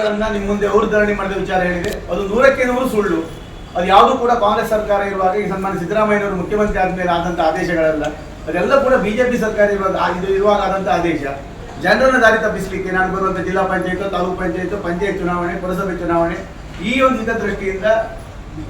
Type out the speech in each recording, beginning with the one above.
ನಿಮ್ಮ ಮುಂದೆ ಅವರು ಧರಣಿ ಮಾಡಿದ ವಿಚಾರ ಹೇಳಿದೆ. ಅದು ನೂರಕ್ಕೆ ನೂರು ಸುಳ್ಳು. ಅದು ಯಾವುದು ಕೂಡ ಕಾಂಗ್ರೆಸ್ ಸರ್ಕಾರ ಇರುವಾಗ ಈ ಸನ್ಮಾನ ಸಿದ್ದರಾಮಯ್ಯ ಅವರು ಮುಖ್ಯಮಂತ್ರಿ ಆದ್ಮೇಲೆ ಆದಂತಹ ಆದೇಶಗಳಲ್ಲ. ಅದೆಲ್ಲ ಕೂಡ ಬಿಜೆಪಿ ಸರ್ಕಾರ ಇರುವಾಗ ಇರುವಾಗ ಆದಂತಹ ಆದೇಶ. ಜನರನ್ನ ದಾರಿ ತಪ್ಪಿಸಲಿಕ್ಕೆ ನಾನು ಬರುವಂತ ಜಿಲ್ಲಾ ಪಂಚಾಯತ್, ತಾಲೂಕು ಪಂಚಾಯತ್ ಪಂಚಾಯತ್ ಚುನಾವಣೆ, ಪುರಸಭೆ ಚುನಾವಣೆ ಈ ಒಂದು ಹಿತದೃಷ್ಟಿಯಿಂದ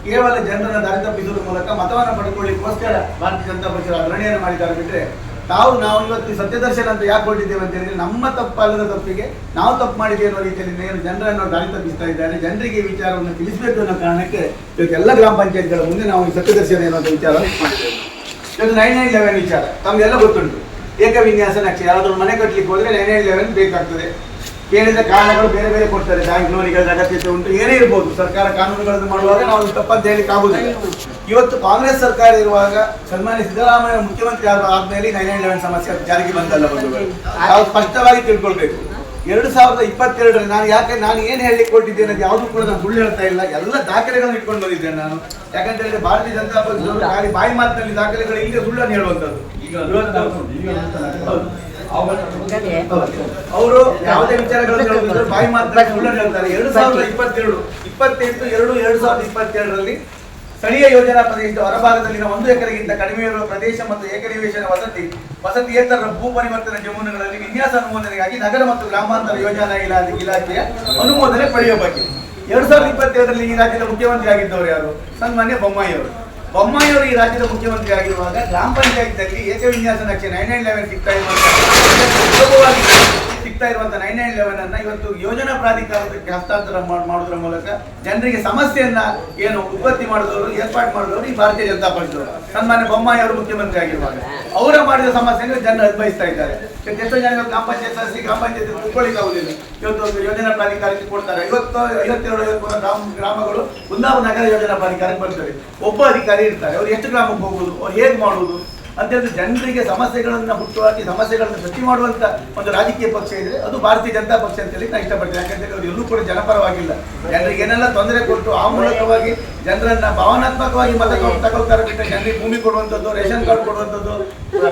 ಕೇವಲ ಜನರನ್ನ ದಾರಿ ತಪ್ಪಿಸುವ ಮೂಲಕ ಮತವನ್ನು ಪಡ್ಕೊಳ್ಳಿಕ್ಕೋಸ್ಕರ ಭಾರತೀಯ ಜನತಾ ಪಕ್ಷದ ಧರಣಿಯನ್ನು ಮಾಡಿದ್ದಾರೆ ಬಿಟ್ಟರೆ ತಾವು ನಾವು ಇವತ್ತು ಸತ್ಯದರ್ಶನ ಅಂತ ಯಾಕೆ ಕೊಟ್ಟಿದ್ದೇವೆ ಅಂತ ಹೇಳಿದ್ರೆ ನಮ್ಮ ತಪ್ಪಲ್ಲದ ತಪ್ಪಿಗೆ ನಾವು ತಪ್ಪು ಮಾಡಿದ್ದೇವೆ ಅನ್ನೋ ರೀತಿಯಲ್ಲಿ ನೇರ ಜನರನ್ನು ದಾರಿ ತಪ್ಪಿಸ್ತಾ ಇದ್ದಾರೆ. ಜನರಿಗೆ ವಿಚಾರವನ್ನು ತಿಳಿಸಬೇಕು ಅನ್ನೋ ಕಾರಣಕ್ಕೆ ಇವತ್ತು ಎಲ್ಲ ಗ್ರಾಮ ಪಂಚಾಯತ್ಗಳ ಮುಂದೆ ನಾವು ಈ ಸತ್ಯದರ್ಶನ ಎನ್ನುವಂಥ ವಿಚಾರ ಮಾಡಿದ್ದೇವೆ. ಇವತ್ತು ನೈನ್ ನೈನ್ ಲೆವೆನ್ ವಿಚಾರ. ತಮಗೆಲ್ಲ ಗೊತ್ತುಂಟು. ಏಕವಿನ್ಯಾಸ ನಕ್ಷೆ. ಯಾರಾದರೂ ಮನೆ ಕಟ್ಟಲಿಕ್ಕೆ ಹೋದರೆ ನೈನ್ ನೈನ್ ಲೆವೆನ್ ಬೇಕಾಗ್ತದೆ. ಕೇಳಿದ ಕಾರಣಗಳು ಬೇರೆ ಬೇರೆ ಕೊಡ್ತಾರೆ. ಬ್ಯಾಂಕ್ ಲೋನಿಗಳ ಅಗತ್ಯತೆ ಉಂಟು. ಏನೇ ಇರ್ಬೋದು. ಸರ್ಕಾರ ಕಾನೂನುಗಳನ್ನು ಮಾಡುವಾಗ ನಾವು ತಪ್ಪಂತ ಹೇಳಿಕ್ಕೆ ಆಗುದಿಲ್ಲ. ಇವತ್ತು ಕಾಂಗ್ರೆಸ್ ಸರ್ಕಾರ ಇರುವಾಗ ಸನ್ಮಾನ್ಯ ಸಿದ್ದರಾಮಯ್ಯ ಮುಖ್ಯಮಂತ್ರಿ ಆದ ಆದ್ಮೇಲೆ ನೈನ್ ಲೆವೆನ್ ಸಮಸ್ಯೆ ಜಾರಿಗೆ ಬಂದಲ್ಲ ಬಂಧುಗಳು. ನಾವು ಸ್ಪಷ್ಟವಾಗಿ ತಿಳ್ಕೊಳ್ಬೇಕು. ಎರಡು ಸಾವಿರದ ಇಪ್ಪತ್ತೆರಡರಲ್ಲಿ ನಾನು ಯಾಕೆ ನಾನು ಏನು ಹೇಳಲಿಕ್ಕೆ ಕೊಟ್ಟಿದ್ದೇನೆ ಅದು ಯಾವುದು ಕೂಡ ನಾನು ಸುಳ್ಳು ಹೇಳ್ತಾ ಇಲ್ಲ. ಎಲ್ಲ ದಾಖಲೆಗಳನ್ನು ಇಟ್ಕೊಂಡು ಬಂದಿದ್ದೇನೆ ನಾನು. ಯಾಕಂತ ಹೇಳಿದ್ರೆ ಭಾರತೀಯ ಜನತಾ ಪಕ್ಷ ಬಾಯಿ ಮಾತಿನಲ್ಲಿ ದಾಖಲೆಗಳು ಇಲ್ಲದೆ ಸುಳ್ಳನ್ನು ಹೇಳುವಂಥದ್ದು. ಅವರು ಯಾವುದೇ ವಿಚಾರಗಳನ್ನು ಹೇಳಿದ್ರು ಬಾಯಿ ಮಾತ್ರ ಹೇಳ್ತಾರೆ. ಎರಡು ಸಾವಿರದ ಇಪ್ಪತ್ತೆರಡು ಇಪ್ಪತ್ತೆಂಟು ಎರಡು ಎರಡು ಸಾವಿರದ ಇಪ್ಪತ್ತೆರಡರಲ್ಲಿ ಸ್ಥಳೀಯ ಯೋಜನಾ ಪ್ರದೇಶದ ಹೊರಭಾಗದಲ್ಲಿನ ಒಂದು ಎಕರೆಗಿಂತ ಕಡಿಮೆ ಇರುವ ಪ್ರದೇಶ ಮತ್ತು ಏಕನಿವೇಶನ ವಸತಿ ವಸತಿಯೇತರ ಭೂ ಪರಿವರ್ತನೆ ಜಮೀನುಗಳಲ್ಲಿ ವಿನ್ಯಾಸ ಅನುಮೋದನೆಗಾಗಿ ನಗರ ಮತ್ತು ಗ್ರಾಮಾಂತರ ಯೋಜನಾ ಇಲಾಖೆ ಇಲಾಖೆಯ ಅನುಮೋದನೆ ಪಡೆಯುವ ಬಗ್ಗೆ. ಎರಡ್ ಸಾವಿರದ ಇಪ್ಪತ್ತೆರಡರಲ್ಲಿ ಈ ರಾಜ್ಯದ ಮುಖ್ಯಮಂತ್ರಿ ಆಗಿದ್ದವರು ಯಾರು? ಸನ್ಮಾನ್ಯ ಬೊಮ್ಮಾಯಿ ಅವರು ಬೊಮ್ಮಾಯಿ ಅವರು ಈ ರಾಜ್ಯದ ಮುಖ್ಯಮಂತ್ರಿ ಆಗಿರುವಾಗ ಗ್ರಾಮ ಪಂಚಾಯತ್ನಲ್ಲಿ ಏಕವಿನ್ಯಾಸ ನಕ್ಷೆ ನೈನ್ ನೈನ್ ಲೆವೆನ್ ಸಿಗ್ತಾ ಇರುವಂತಹ ಸುಲಭವಾಗಿ ಸಿಗ್ತಾ ಇರುವಂತಹ ನೈನ್ ನೈನ್ ಲೆವೆನ್ ಅನ್ನ ಇವತ್ತು ಯೋಜನಾ ಪ್ರಾಧಿಕಾರಕ್ಕೆ ಹಸ್ತಾಂತರ ಮಾಡೋದ್ರ ಮೂಲಕ ಜನರಿಗೆ ಸಮಸ್ಯೆಯನ್ನ ಏನು ಉತ್ಪತ್ತಿ ಮಾಡಿದವರು, ಏರ್ಪಾಡು ಮಾಡಿದವರು ಈ ಭಾರತೀಯ ಜನತಾ ಪಕ್ಷದವರು ಸನ್ಮಾನ್ಯ ಬೊಮ್ಮಾಯಿ ಅವರು ಮುಖ್ಯಮಂತ್ರಿ ಆಗಿರುವಾಗ. ಅವರ ಮಾಡಿದ ಸಮಸ್ಯೆಯನ್ನು ಜನರು ಅನ್ವಯಿಸ್ತಾ ಇದ್ದಾರೆ. ಇವತ್ತು ಎಷ್ಟೋ ಜನ ಗ್ರಾಮ ಪಂಚಾಯತ್ ಸದಸ್ಯ ಗ್ರಾಮ ಪಂಚಾಯತ್ ಕುತ್ಕೊಳ್ಳಿಕ್ಕೆ ಆಗುದಿಲ್ಲ. ಇವತ್ತು ಒಂದು ಯೋಜನಾ ಪ್ರಾಧಿಕಾರಕ್ಕೆ ಕೊಡ್ತಾರೆ. ಐವತ್ತು, ಐವತ್ತೆರಡು, ಐವತ್ಮೂರು ಗ್ರಾಮ, ಗ್ರಾಮಗಳು ಕುಂದಾಪುರ ನಗರ ಯೋಜನಾ ಪ್ರಾಧಿಕಾರಕ್ಕೆ ಬರ್ತವೆ ಒಬ್ಬ ಅಧಿಕಾರಿ ಇರ್ತಾರೆ. ಅವ್ರು ಎಷ್ಟು ಗ್ರಾಮಕ್ಕೆ ಹೋಗುದು? ಅವ್ರು ಹೇಗೆ ಮಾಡುವುದು ಅಂತೇಳಿ ಜನರಿಗೆ ಸಮಸ್ಯೆಗಳನ್ನ ಹುಟ್ಟುಹಾಕಿ, ಸಮಸ್ಯೆಗಳನ್ನು ಸೃಷ್ಟಿ ಮಾಡುವಂತ ಒಂದು ರಾಜಕೀಯ ಪಕ್ಷ ಇದ್ರೆ ಅದು ಭಾರತೀಯ ಜನತಾ ಪಕ್ಷ ಅಂತ ಹೇಳಿ ನಾನು ಇಷ್ಟಪಡ್ತೇನೆ ಯಾಕಂದ್ರೆ ಅವರು ಎಲ್ಲೂ ಕೂಡ ಜನಪರವಾಗಿಲ್ಲ. ಜನರಿಗೆ ಏನೆಲ್ಲ ತೊಂದರೆ ಕೊಟ್ಟು ಆ ಮೂಲಕವಾಗಿ ಜನರನ್ನ ಭಾವನಾತ್ಮಕವಾಗಿ ಮತ ತಗೊಳ್ತಾರೆ ಜನರಿಗೆ ಭೂಮಿ ಕೊಡುವಂಥದ್ದು, ರೇಷನ್ ಕಾರ್ಡ್ ಕೊಡುವಂಥದ್ದು,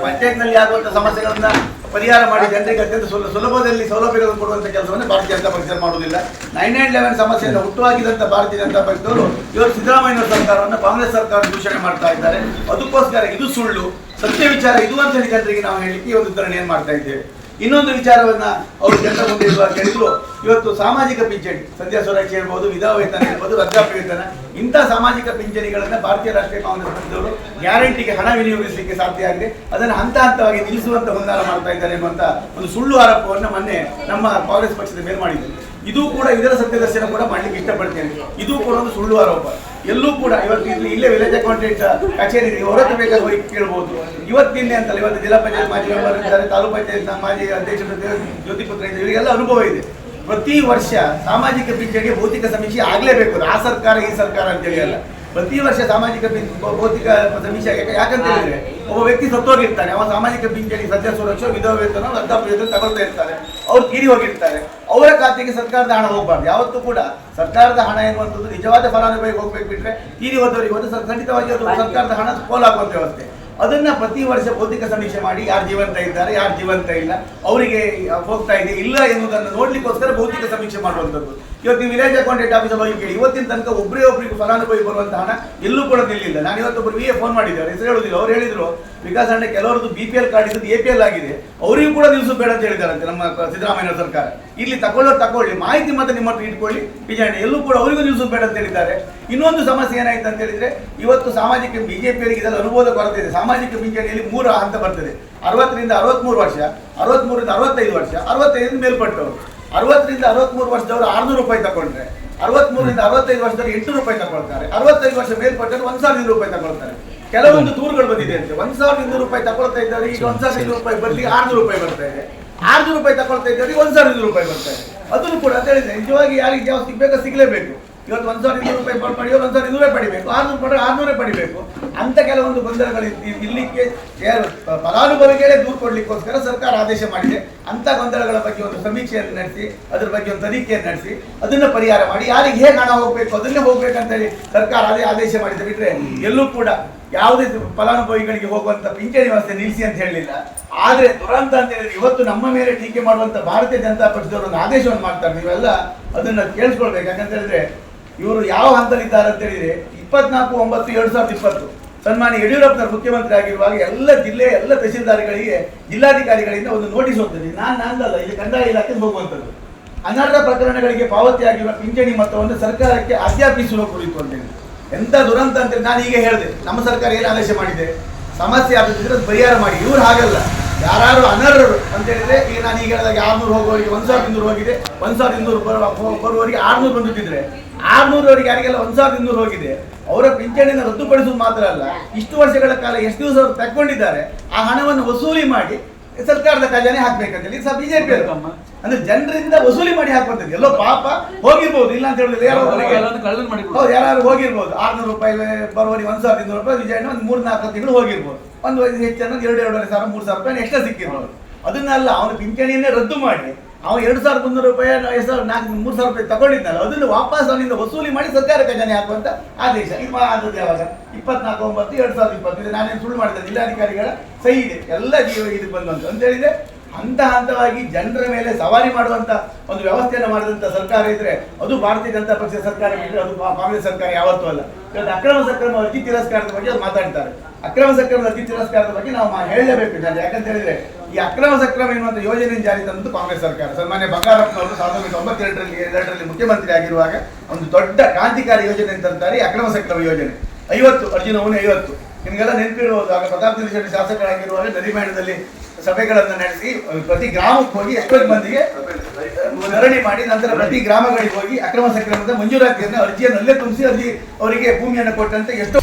ಪಂಚಾಯತ್ನಲ್ಲಿ ಆಗುವಂತ ಸಮಸ್ಯೆಗಳನ್ನ ಪರಿಹಾರ ಮಾಡಿ ಜನರಿಗೆ ಅತ್ಯಂತ ಸುಲ- ಸುಲಭದಲ್ಲಿ ಸೌಲಭ್ಯಗಳನ್ನು ಕೊಡುವಂತ ಕೆಲಸವನ್ನು ಭಾರತೀಯ ಜನತಾ ಪಕ್ಷ ಮಾಡುವುದಿಲ್ಲ. ನೈನ್ ನೈನ್ ಲೆವೆನ್ ಸಮಸ್ಯೆಯನ್ನು ಹುಟ್ಟುಹಾಕಿದಂತ ಭಾರತೀಯ ಜನತಾ ಪಕ್ಷದವರು ಇವರು ಸಿದ್ದರಾಮಯ್ಯ ಸರ್ಕಾರವನ್ನು ಕಾಂಗ್ರೆಸ್ ಸರ್ಕಾರ ದೂಷಣೆ ಮಾಡ್ತಾ ಇದ್ದಾರೆ. ಅದಕ್ಕೋಸ್ಕರ ಇದು ಸುಳ್ಳು, ಸತ್ಯ ವಿಚಾರ ಇದು ಅಂತ ಜನರಿಗೆ ನಾವು ಹೇಳಲಿಕ್ಕೆ ಈ ಒಂದು ಧರಣಿಯನ್ನು ಮಾಡ್ತಾ ಇದ್ದೇವೆ. ಇನ್ನೊಂದು ವಿಚಾರವನ್ನ ಅವರು ಜನರ ಮುಂದೆ ಹೇಳಿದ್ರು ಇವತ್ತು ಸಾಮಾಜಿಕ ಪಿಂಚಣಿ, ಸಂಧ್ಯಾ ಸ್ವರಾಜ್ ಹೇಳ್ಬಹುದು ವಿಧವಾ ವೇತನ ಇರ್ಬೋದು ವೃದ್ಧಾಪ್ಯ ವೇತನ, ಇಂಥ ಸಾಮಾಜಿಕ ಪಿಂಚಣಿಗಳನ್ನ ಭಾರತೀಯ ರಾಷ್ಟ್ರೀಯ ಕಾಂಗ್ರೆಸ್ ಪಕ್ಷದವರು ಗ್ಯಾರಂಟಿಗೆ ಹಣ ವಿನಿಯೋಗಿಸಲಿಕ್ಕೆ ಸಾಧ್ಯ ಆಗಿದೆ ಅದನ್ನು ಹಂತ ಹಂತವಾಗಿ ನಿಲ್ಲಿಸುವಂತ ಹೊಂದಾಣ ಮಾಡ್ತಾ ಇದ್ದಾರೆ ಎಂಬಂತ ಒಂದು ಸುಳ್ಳು ಆರೋಪವನ್ನು ಮೊನ್ನೆ ನಮ್ಮ ಕಾಂಗ್ರೆಸ್ ಪಕ್ಷದ ಮೇಲೆ ಮಾಡಿದ್ದಾರೆ ಇದು ಕೂಡ ಇದರ ಸತ್ಯದರ್ಶನ ಕೂಡ ಮಾಡ್ಲಿಕ್ಕೆ ಇಷ್ಟಪಡ್ತೇನೆ. ಇದು ಕೂಡ ಒಂದು ಸುಳ್ಳು ಆರೋಪ. ಎಲ್ಲೂ ಕೂಡ ಇವತ್ತು ಇಲ್ಲಿ ಇಲ್ಲೇ ವಿಲೇಜ್ ಅಕೌಂಟೆಂಟ್ ಕಚೇರಿ ಹೊರತು ಬೇಕಾದ್ರೆ ಹೋಗಿ ಕೇಳ್ಬೋದು. ಇವತ್ತಿನ್ನೇ ಅಂತಲ್ಲ ಇವತ್ತು ಜಿಲ್ಲಾ ಪಂಚಾಯತ್ ಮಾಜಿ ಮೆಂಬರ್ ಇದ್ದಾರೆ ತಾಲೂಕು ಪಂಚಾಯತ್ ಮಾಜಿ ಅಧ್ಯಕ್ಷರು ಇದ್ದಾರೆ, ಜ್ಯೋತಿ ಪುತ್ರ ಇದ್ದಾರೆ. ಇವರಿಗೆಲ್ಲ ಅನುಭವ ಇದೆ. ಪ್ರತಿ ವರ್ಷ ಸಾಮಾಜಿಕ ಪಿಂಚಣಿಗೆ ಭೌತಿಕ ಸಮೀಕ್ಷೆ ಆಗಲೇಬೇಕು. ಆ ಸರ್ಕಾರ ಈ ಸರ್ಕಾರ ಅಂತೇಳಿ ಅಲ್ಲ. ಪ್ರತಿ ವರ್ಷ ಸಾಮಾಜಿಕ ಪಿಂ- ಭೌತಿಕ ಸಮೀಕ್ಷೆ ಯಾಕೆ- ಯಾಕಂತ ಹೇಳಿದ್ರೆ ಒಬ್ಬ ವ್ಯಕ್ತಿ ಸತ್ತೋಗಿರ್ತಾನೆ ಅವ ಸಾಮಾಜಿಕ ಪಿಂಚಣಿ ಸದ್ಯ ಸುರಕ್ಷೆ ವಿಧವ ವೇತನ ವೃದ್ಧಾಪ್ಯ ತಗೊಳ್ತಾ ಇರ್ತಾರೆ ಅವ್ರು ತೀರಿ ಹೋಗಿರ್ತಾರೆ. ಅವರ ಖಾತೆಗೆ ಸರ್ಕಾರದ ಹಣ ಹೋಗಬಾರ್ದು. ಯಾವತ್ತೂ ಕೂಡ ಸರ್ಕಾರದ ಹಣ ಎನ್ನುವಂಥದ್ದು ನಿಜವಾದ ಫಲಾನುಭವಿಗೆ ಹೋಗ್ಬೇಕು ಬಿಟ್ರೆ ತೀರಿ ಹೋದವರಿಗೆ ಒಂದು ಖಂಡಿತವಾಗಿ ಸರ್ಕಾರದ ಹಣ ಪೋಲಾಗುವಂತ ವ್ಯವಸ್ಥೆ. ಅದನ್ನ ಪ್ರತಿ ವರ್ಷ ಭೌತಿಕ ಸಮೀಕ್ಷೆ ಮಾಡಿ ಯಾರು ಜೀವಂತ ಇದ್ದಾರೆ, ಯಾರು ಜೀವಂತ ಇಲ್ಲ, ಅವರಿಗೆ ಹೋಗ್ತಾ ಇದೆ, ಇಲ್ಲ ಎನ್ನುವುದನ್ನು ನೋಡ್ಲಿಕ್ಕೋಸ್ಕರ ಭೌತಿಕ ಸಮೀಕ್ಷೆ ಮಾಡುವಂಥದ್ದು. ಇವತ್ತು ನೀವು ವಿಲೇಜ್ ಅಕೌಂಟೆಂಟ್ ಆಫೀಸಲ್ಲಿ ಬಗ್ಗೆ ಕೇಳಿ, ಇವತ್ತಿನ ತನಕ ಒಬ್ಬರೇ ಒಬ್ಬರಿಗೆ ಫಲಾನುಭವಿ ಬರುವಂತಹ ಹಣ ಎಲ್ಲೂ ಕೂಡ ನಿಲ್ಲಿಲ್ಲ. ನಾನು ಇವತ್ತೊಬ್ಬರು ವಿ ಎ ಫೋನ್ ಮಾಡಿದ್ದೆ, ಅವ್ರ ಹೆಸರು ಹೇಳುದಿಲ್ಲ, ಅವ್ರು ಹೇಳಿದ್ರು ವಿಕಾಸ್ ಅಣ್ಣ, ಕೆಲವರದ್ದು ಬಿ ಪಿ ಎಲ್ ಕಾರ್ಡ್ ಇದ್ದು ಎ ಪಿ ಎಲ್ ಆಗಿದೆ. ಅವರಿಗೂ ಕೂಡ ನಿಲ್ಲಿಸು ಬೇಡ ಅಂತ ಹೇಳಿದಾರಂತೆ ನಮ್ಮ ಸಿದ್ದರಾಮಯ್ಯ ಸರ್ಕಾರ. ಇಲ್ಲಿ ತಗೊಳ್ಳೋರು ತಗೊಳ್ಳಿ ಮಾಹಿತಿ ಮತ್ತೆ ನಿಮ್ಮ ಹತ್ರ ಇಟ್ಕೊಳ್ಳಿ. ಬಿಜೆಪಿ ಎಲ್ಲೂ ಕೂಡ ಅವರಿಗೂ ನಿಲ್ಲಿಸು ಬೇಡ ಅಂತ ಹೇಳಿದ್ದಾರೆ. ಇನ್ನೊಂದು ಸಮಸ್ಯೆ ಏನಾಯ್ತು ಅಂತ ಹೇಳಿದ್ರೆ, ಇವತ್ತು ಸಾಮಾಜಿಕ ಬಿಜೆಪಿಯವರಿಗೆ ಇದೆಲ್ಲ ಅನುಭವದ ಕೊರತೆ ಇದೆ. ಸಾಮಾಜಿಕ ಪಿಂಚಣಿಯಲ್ಲಿ ಮೂರು ಹಂತ ಬರ್ತದೆ. ಅರವತ್ತರಿಂದ ಅರವತ್ಮೂರು ವರ್ಷ, ಅರವತ್ಮೂರಿಂದ ಅರವತ್ತೈದು ವರ್ಷ, ಅರವತ್ತೈದರಿಂದ ಮೇಲ್ಪಟ್ಟವರು. ಅರವತ್ತರಿಂದ ಅರವತ್ಮೂರು ವರ್ಷದವರು ಆರ್ನೂರು ರೂಪಾಯಿ ತಗೊಂಡ್ರೆ, ಅರವತ್ಮೂರರಿಂದ ಅರವತ್ತೈದು ವರ್ಷದವರು ಎಂಟು ರೂಪಾಯಿ ತಗೊಳ್ತಾರೆ. ಅರವತ್ತೈದು ವರ್ಷ ಮೇಲ್ಪಟ್ಟರು ಒಂದ್ ಸಾವಿರದ ರೂಪಾಯಿ ತಗೊಳ್ತಾರೆ. ಕೆಲವೊಂದು ದೂರುಗಳು ಬಂದಿದೆ ಅಂತೆ. ಒಂದ್ ಸಾವಿರದ ಇನ್ನೂರು ರೂಪಾಯಿ ತಗೊಳ್ತಾ ಇದ್ದಾರೆ ಈಗ ಒಂದ್ ಸಾವಿರದ ಇನ್ನೂರು ರೂಪಾಯಿ ಬರ್ಲಿ ಆರ್ನೂರು ರೂಪಾಯಿ ಬರ್ತಾ ಇದೆ. ಆರ್ನೂರು ರೂಪಾಯಿ ತಗೊಳ್ತಾ ಇದ್ದಾರೆ ಒಂದ್ ಸಾವಿರದ ಇನ್ನೂರು ರೂಪಾಯಿ ಬರ್ತಾ ಇದೆ. ಅದನ್ನು ಕೂಡ ಅಂತ ಹೇಳಿದ್ರೆ ನಿಜವಾಗಿ ಯಾರಿಗೆ ಯಾವ ಸಿಗ್ಬೇಕೋ ಸಿಗಲೇಬೇಕು. ಇವತ್ತು ಒಂದ್ ಸಾವಿರದ ಇನ್ನೂರು ರೂಪಾಯಿ ಪಡ್- ಪಡೆಯೋ ಒಂದ್ ಸಾವಿರದ ಇನ್ನೂರೇ ಪಡಿಬೇಕು. ಆರ್ನೂರು ಪಡೆಯೋರು ಆರ್ನೂರೇ ಪಡಿಬೇಕು. ಅಂತ ಕೆಲವೊಂದು ಗೊಂದಲಗಳು ಇಲ್ಲಿಕ್ಕೆ ಫಲಾನುಭವಿಗಳೇ ದೂರು ಕೊಡ್ಲಿಕ್ಕೋಸ್ಕರ ಸರ್ಕಾರ ಆದೇಶ ಮಾಡಿದೆ. ಅಂತ ಗೊಂದಲಗಳ ಬಗ್ಗೆ ಒಂದು ಸಮೀಕ್ಷೆಯನ್ನು ನಡೆಸಿ ಅದ್ರ ಬಗ್ಗೆ ಒಂದು ತನಿಖೆಯನ್ನು ನಡೆಸಿ ಅದನ್ನ ಪರಿಹಾರ ಮಾಡಿ ಯಾರಿಗೆ ಹೇಗೆ ಹಣ ಹೋಗ್ಬೇಕು ಅದನ್ನೇ ಹೋಗ್ಬೇಕಂತ ಹೇಳಿ ಸರ್ಕಾರ ಅದೇ ಆದೇಶ ಮಾಡಿದೆ. ಬಿಟ್ರೆ ಎಲ್ಲೂ ಕೂಡ ಯಾವುದೇ ಫಲಾನುಭವಿಗಳಿಗೆ ಹೋಗುವಂತ ಪಿಂಚಣಿ ವ್ಯವಸ್ಥೆ ನಿಲ್ಲಿಸಿ ಅಂತ ಹೇಳಲಿಲ್ಲ. ಆದ್ರೆ ದುರಂತ ಅಂತ ಹೇಳಿದ್ರೆ ಇವತ್ತು ನಮ್ಮ ಮೇಲೆ ಟೀಕೆ ಮಾಡುವಂತ ಭಾರತೀಯ ಜನತಾ ಪಕ್ಷದವರು ಒಂದು ಆದೇಶವನ್ನು ಮಾಡ್ತಾರೆ. ನೀವೆಲ್ಲ ಅದನ್ನ ಕೇಳಿಸ್ಕೊಳ್ಬೇಕು. ಯಾಕಂತ ಹೇಳಿದ್ರೆ ಇವರು ಯಾವ ಹಂತದಲ್ಲಿದ್ದಾರೆ ಅಂತ ಹೇಳಿದ್ರೆ ಇಪ್ಪತ್ನಾಲ್ಕು, ಒಂಬತ್ತು, ಎರಡು ಸಾವಿರದ ಇಪ್ಪತ್ತು. ಸನ್ಮಾನ್ಯ ಯಡಿಯೂರಪ್ಪನವರು ಮುಖ್ಯಮಂತ್ರಿ ಆಗಿರುವಾಗ ಎಲ್ಲ ಜಿಲ್ಲೆ, ಎಲ್ಲ ತಹಸೀಲ್ದಾರ್ಗಳಿಗೆ ಜಿಲ್ಲಾಧಿಕಾರಿಗಳಿಂದ ಒಂದು ನೋಟಿಸ್ ಹೋಗ್ತದೆ. ನಾನು ನಂದಲ್ಲ ಇಲ್ಲಿ ಕಂದಾಯ ಇಲಾಖೆಗೆ ಹೋಗುವಂಥದ್ದು ಅನರ್ಹ ಪ್ರಕರಣಗಳಿಗೆ ಪಾವತಿಯಾಗಿರುವ ಪಿಂಚಣಿ ಮೊತ್ತವನ್ನು ಸರ್ಕಾರಕ್ಕೆ ಅಧ್ಯಾಪಿಸುವ ಕುರಿತು ಅಂತೇಳಿ ಎಂತ ದುರಂತ ಅಂತ ನಾನು ಈಗ ಹೇಳಿದೆ. ನಮ್ಮ ಸರ್ಕಾರ ಏನು ಆದೇಶ ಮಾಡಿದೆ? ಸಮಸ್ಯೆ ಆಗುತ್ತಿದ್ರೆ ಅದು ಪರಿಹಾರ ಮಾಡಿ. ಇವ್ರು ಹಾಗಲ್ಲ. ಯಾರು ಅನರ್ಹರು ಅಂತ ಹೇಳಿದ್ರೆ ಈಗ ನಾನು ಈಗ ಹೇಳಿದಾಗ ಆರ್ನೂರು ಹೋಗುವವರಿಗೆ ಒಂದು ಸಾವಿರದ ಇನ್ನೂರು ಹೋಗಿದೆ. ಒಂದು ಸಾವಿರದ ಇನ್ನೂರು ಬರುವವರಿಗೆ ಆರ್ನೂರು ಬಂದಿದ್ರೆ ಆರ್ನೂರವರಿಗೆ ಯಾರಿಗೆಲ್ಲ ಒಂದು ಸಾವಿರದ ಇನ್ನೂರು ಹೋಗಿದೆ. ಅವರ ಪಿಂಚಣಿಯನ್ನು ರದ್ದುಪಡಿಸುವುದು ಮಾತ್ರ ಅಲ್ಲ. ಇಷ್ಟು ವರ್ಷಗಳ ಕಾಲ ಎಷ್ಟು ದಿವಸ ಅವರು ತಕ್ಕೊಂಡಿದ್ದಾರೆ. ಆ ಹಣವನ್ನು ವಸೂಲಿ ಮಾಡಿ ಸರ್ಕಾರದ ಖಜಾನೆ ಹಾಕ್ಬೇಕಂತೇಳಿ. ಸಹ ಬಿಜೆಪಿ ಅಂದ್ರೆ ಜನರಿಂದ ವಸೂಲಿ ಮಾಡಿ ಹಾಕುವಂಥದ್ದು ಎಲ್ಲೋ ಪಾಪ ಹೋಗಿರ್ಬೋದು. ಇಲ್ಲ ಅಂತ ಹೇಳಿದ್ರೆ ಯಾರೋ ಹೌದು ಯಾರು ಹೋಗಿರ್ಬೋದು. ಆರ್ನೂರು ರೂಪಾಯಿ ಬರುವರಿ ಒಂದು ಸಾವಿರದ ಇನ್ನೂರು ರೂಪಾಯಿ ವಿಜಯನ ಒಂದು ಮೂರ್ ನಾಲ್ಕು ತಿಂಗಳು ಹೋಗಿರ್ಬೋದು. ಒಂದು ಹೆಚ್ಚು ಅನ್ನೋದು ಎರಡು ಎರಡೂವರೆ ಸಾವಿರ ಮೂರು ಸಾವಿರ ರೂಪಾಯಿ ಎಕ್ಸ್ಟ್ರಾ ಸಿಕ್ಕಿರ್ಬೋದು. ಅದನ್ನೆಲ್ಲ ಅವನ ಪಿಂಚಣಿಯನ್ನೇ ರದ್ದು ಮಾಡಿ. ಅವನು ಎರಡು ಸಾವಿರದ ಮುನ್ನೂರು ರೂಪಾಯಿ ಐದು ಸಾವಿರ, ನಾಲ್ಕು, ಮೂರು ಸಾವಿರ ರೂಪಾಯಿ ತಗೊಂಡಿದ್ದಲ್ಲ ಅದನ್ನು ವಾಪಸ್ ಅವನಿಂದ ವಸೂಲಿ ಮಾಡಿ ಸರ್ಕಾರ ಖಜಾನೆ ಹಾಕುವಂತ ಆದೇಶ. ಇದು ಆದದ್ದು ಯಾವಾಗ? ಇಪ್ಪತ್ನಾಲ್ಕು, ಒಂಬತ್ತು, ಎರಡು ಸಾವಿರದ ಇಪ್ಪತ್ತು. ನಾನೇನು ಸುಳ್ಳು ಮಾಡಿದೆ? ಜಿಲ್ಲಾಧಿಕಾರಿಗಳ ಸಹಿ ಇದೆ. ಎಲ್ಲ ಜೀವ ಇದಕ್ಕೆ ಬಂದಂತ. ಅಂತ ಹೇಳಿದ್ರೆ, ಹಂತ ಹಂತವಾಗಿ ಜನರ ಮೇಲೆ ಸವಾರಿ ಮಾಡುವಂತ ಒಂದು ವ್ಯವಸ್ಥೆಯನ್ನು ಮಾಡಿದಂತ ಸರ್ಕಾರ ಇದ್ರೆ, ಅದು ಭಾರತೀಯ ಜನತಾ ಪಕ್ಷದ ಸರ್ಕಾರ ಇದ್ರೆ ಅದು ಕಾಂಗ್ರೆಸ್ ಸರ್ಕಾರ ಯಾವತ್ತೂ ಅಲ್ಲ. ಇವತ್ತು ಅಕ್ರಮ ಸಕ್ರಮ ಅರ್ಜಿ ತಿರಸ್ಕಾರದ ಬಗ್ಗೆ ಅದು ಮಾತಾಡ್ತಾರೆ. ಅಕ್ರಮ ಸಕ್ರಮ ಅರ್ಜಿ ತಿರಸ್ಕಾರದ ಬಗ್ಗೆ ನಾವು ಹೇಳಲೇಬೇಕು ಜನ. ಯಾಕಂತ ಹೇಳಿದ್ರೆ ಈ ಅಕ್ರಮ ಸಕ್ರಮ ಎನ್ನುವಂತ ಯೋಜನೆ ಜಾರಿ ತಂದು ಕಾಂಗ್ರೆಸ್ ಸರ್ಕಾರ. ಸನ್ಮಾನ್ಯ ಬಂಗಾರಪ್ಪನವರು ಸಾವಿರದ ಒಂಬೈನೂರ ತೊಂಬತ್ತೆರಡರಲ್ಲಿ ಎರಡರಲ್ಲಿ ಮುಖ್ಯಮಂತ್ರಿ ಆಗಿರುವಾಗ ಒಂದು ದೊಡ್ಡ ಕ್ರಾಂತಿಕಾರಿ ಯೋಜನೆ ಅಂತ ಅಂತಾರೆ ಅಕ್ರಮ ಸಕ್ರಮ ಯೋಜನೆ. ಐವತ್ತು, ಅರ್ಜುನ ಅವನು ಐವತ್ತು. ನಿಮಗೆಲ್ಲ ನೆನಪಿರುವುದು ಆಗ ಪ್ರತಾಪ್ ಶೆಟ್ಟಿ ಶಾಸಕರಾಗಿರುವಾಗ ನರಿಮೇಣದಲ್ಲಿ ಸಭೆಗಳನ್ನು ನಡೆಸಿ, ಪ್ರತಿ ಗ್ರಾಮಕ್ಕೆ ಹೋಗಿ ಎಷ್ಟೋ ಮಂದಿಗೆ ಧರಣಿ ಮಾಡಿ, ನಂತರ ಪ್ರತಿ ಗ್ರಾಮಗಳಿಗೆ ಹೋಗಿ ಅಕ್ರಮ ಸಕ್ರಮದ ಮಂಜೂರಾತಿಯನ್ನು ಅರ್ಜಿಯನ್ನು ಅಲ್ಲೇ ತುಂಬಿಸಿ, ಅಲ್ಲಿ ಅವರಿಗೆ ಭೂಮಿಯನ್ನು ಕೊಟ್ಟಂತೆ ಎಷ್ಟೋ